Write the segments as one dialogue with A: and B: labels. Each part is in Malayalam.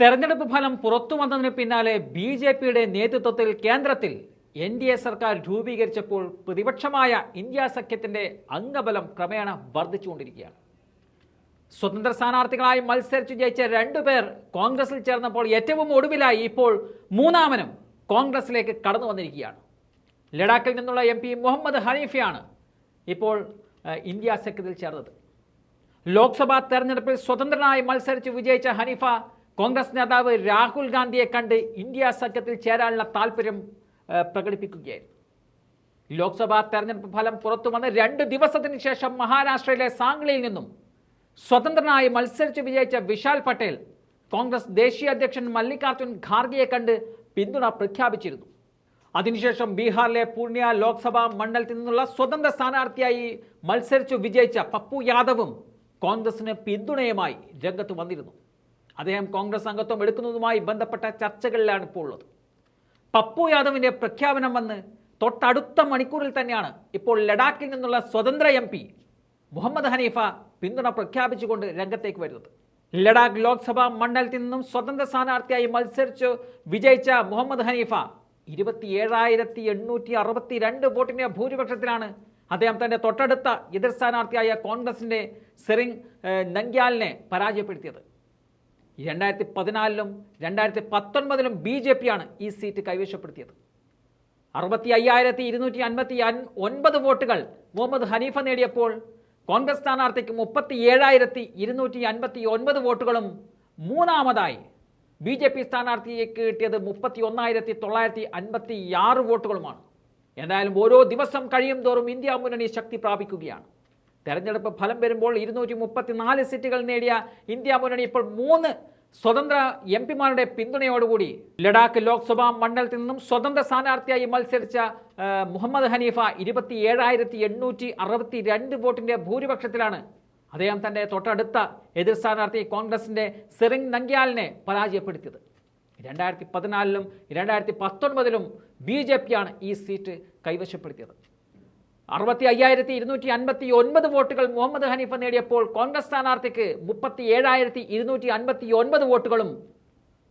A: തെരഞ്ഞെടുപ്പ് ഫലം പുറത്തു വന്നതിന് പിന്നാലെ ബി ജെ പിയുടെ നേതൃത്വത്തിൽ കേന്ദ്രത്തിൽ എൻ ഡി എ സർക്കാർ രൂപീകരിച്ചപ്പോൾ പ്രതിപക്ഷമായ ഇന്ത്യ സഖ്യത്തിന്റെ അംഗബലം ക്രമേണ വർദ്ധിച്ചുകൊണ്ടിരിക്കുകയാണ്. സ്വതന്ത്ര സ്ഥാനാർത്ഥികളായി മത്സരിച്ചു ജയിച്ച രണ്ടുപേർ കോൺഗ്രസിൽ ചേർന്നപ്പോൾ ഏറ്റവും ഒടുവിലായി ഇപ്പോൾ മൂന്നാമനും കോൺഗ്രസിലേക്ക് കടന്നു വന്നിരിക്കുകയാണ്. ലഡാക്കിൽ നിന്നുള്ള എം പി മുഹമ്മദ് ഹനീഫയാണ് ഇപ്പോൾ ഇന്ത്യ സഖ്യത്തിൽ ചേർന്നത്. ലോക്സഭാ തെരഞ്ഞെടുപ്പിൽ സ്വതന്ത്രനായി മത്സരിച്ച് വിജയിച്ച ഹനീഫ കോൺഗ്രസ് നേതാവ് രാഹുൽ ഗാന്ധിയെ കണ്ട് ഇന്ത്യ സഖ്യത്തിൽ ചേരാനുള്ള താല്പര്യം പ്രകടിപ്പിക്കുകയായിരുന്നു. ലോക്സഭാ തെരഞ്ഞെടുപ്പ് ഫലം പുറത്തു വന്ന് രണ്ട് ദിവസത്തിന് ശേഷം മഹാരാഷ്ട്രയിലെ സാംഗ്ലിയിൽ നിന്നും സ്വതന്ത്രനായി മത്സരിച്ച് വിജയിച്ച വിശാൽ പട്ടേൽ കോൺഗ്രസ് ദേശീയ അധ്യക്ഷൻ മല്ലികാർജുൻ ഖാർഗെയെ കണ്ട് പിന്തുണ പ്രഖ്യാപിച്ചിരുന്നു. അതിനുശേഷം ബീഹാറിലെ പൂർണിയ ലോക്സഭാ മണ്ഡലത്തിൽ നിന്നുള്ള സ്വതന്ത്ര സ്ഥാനാർത്ഥിയായി മത്സരിച്ചു വിജയിച്ച പപ്പു യാദവും കോൺഗ്രസിന് പിന്തുണയുമായി രംഗത്ത് വന്നിരുന്നു. അദ്ദേഹം കോൺഗ്രസ് അംഗത്വം എടുക്കുന്നതുമായി ബന്ധപ്പെട്ട ചർച്ചകളിലാണ് ഇപ്പോൾ ഉള്ളത്. പപ്പു യാദവിന്റെ പ്രഖ്യാപനം വന്ന് തൊട്ടടുത്ത മണിക്കൂറിൽ തന്നെയാണ് ഇപ്പോൾ ലഡാക്കിൽ നിന്നുള്ള സ്വതന്ത്ര എം പി മുഹമ്മദ് ഹനീഫ പിന്തുണ പ്രഖ്യാപിച്ചുകൊണ്ട് രംഗത്തേക്ക് വരുന്നത്. ലഡാക്ക് ലോക്സഭാ മണ്ഡലത്തിൽ നിന്നും സ്വതന്ത്ര സ്ഥാനാർത്ഥിയായി മത്സരിച്ച് വിജയിച്ച മുഹമ്മദ് ഹനീഫ ഇരുപത്തിയേഴായിരത്തി എണ്ണൂറ്റി അറുപത്തി രണ്ട് വോട്ടിന്റെ ഭൂരിപക്ഷത്തിലാണ് അദ്ദേഹം തന്റെ തൊട്ടടുത്ത എതിർ സ്ഥാനാർത്ഥിയായ കോൺഗ്രസിന്റെ സെറിംഗ് നങ്ക്യാലിനെ പരാജയപ്പെടുത്തിയത്. രണ്ടായിരത്തി പതിനാലിലും രണ്ടായിരത്തി പത്തൊൻപതിലും ബി ജെ പിയാണ് ഈ സീറ്റ് കൈവശപ്പെടുത്തിയത്. അറുപത്തി അയ്യായിരത്തി ഇരുന്നൂറ്റി അൻപത്തി ഒൻപത് വോട്ടുകൾ മുഹമ്മദ് ഹനീഫ നേടിയപ്പോൾ കോൺഗ്രസ് സ്ഥാനാർത്ഥിക്ക് മുപ്പത്തി ഏഴായിരത്തി ഇരുന്നൂറ്റി അൻപത്തി ഒൻപത് വോട്ടുകളും മൂന്നാമതായി ബി ജെ പി സ്ഥാനാർത്ഥിക്ക് കിട്ടിയത് മുപ്പത്തി ഒന്നായിരത്തി തൊള്ളായിരത്തി അൻപത്തി ആറ് വോട്ടുകളുമാണ്. എന്തായാലും ഓരോ ദിവസം കഴിയും തോറും ഇന്ത്യ മുന്നണി ശക്തി പ്രാപിക്കുകയാണ്. തെരഞ്ഞെടുപ്പ് ഫലം വരുമ്പോൾ ഇരുന്നൂറ്റി മുപ്പത്തിനാല് സീറ്റുകൾ നേടിയ ഇന്ത്യ മുന്നണി ഇപ്പോൾ മൂന്ന് സ്വതന്ത്ര എം പിമാരുടെ പിന്തുണയോടുകൂടി ലഡാക്ക് ലോക്സഭാ മണ്ഡലത്തിൽ നിന്നും സ്വതന്ത്ര സ്ഥാനാർത്ഥിയായി മത്സരിച്ച മുഹമ്മദ് ഹനീഫ ഇരുപത്തി ഏഴായിരത്തി എണ്ണൂറ്റി അറുപത്തി രണ്ട് വോട്ടിന്റെ ഭൂരിപക്ഷത്തിലാണ്. അദ്ദേഹം തന്റെ തൊട്ടടുത്ത എതിർ സ്ഥാനാർത്ഥി കോൺഗ്രസിന്റെ സെറിംഗ് നങ്ക്യാലിനെ പരാജയപ്പെടുത്തിയത്. രണ്ടായിരത്തി പതിനാലിലും രണ്ടായിരത്തി പത്തൊൻപതിലും ബി ജെ പിയാണ് ഈ സീറ്റ് കൈവശപ്പെടുത്തിയത്. അറുപത്തി അയ്യായിരത്തി ഇരുന്നൂറ്റി അൻപത്തി ഒൻപത് വോട്ടുകൾ മുഹമ്മദ് ഹനീഫ നേടിയപ്പോൾ കോൺഗ്രസ് സ്ഥാനാർത്ഥിക്ക് മുപ്പത്തി ഏഴായിരത്തി ഇരുന്നൂറ്റി അൻപത്തി ഒൻപത് വോട്ടുകളും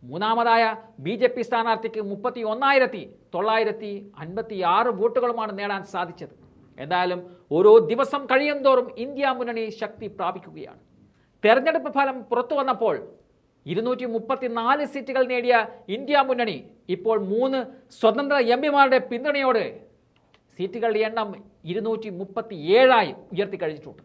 A: മൂന്നാമതായ ബി ജെ പി സ്ഥാനാർത്ഥിക്ക് മുപ്പത്തി ഒന്നായിരത്തി തൊള്ളായിരത്തി അൻപത്തി ആറ് വോട്ടുകളുമാണ് നേടാൻ സാധിച്ചത്. എന്തായാലും ഓരോ ദിവസം കഴിയും തോറും ഇന്ത്യ മുന്നണി ശക്തി പ്രാപിക്കുകയാണ്. തെരഞ്ഞെടുപ്പ് ഫലം പുറത്തു വന്നപ്പോൾ ഇരുന്നൂറ്റി മുപ്പത്തിനാല് സീറ്റുകൾ നേടിയ ഇന്ത്യ മുന്നണി ഇപ്പോൾ മൂന്ന് സ്വതന്ത്ര എം പിമാരുടെ പിന്തുണയോടെ സീറ്റുകളുടെ എണ്ണം ഇരുന്നൂറ്റി മുപ്പത്തി ഏഴായി ഉയർത്തി കഴിഞ്ഞിട്ടുണ്ട്.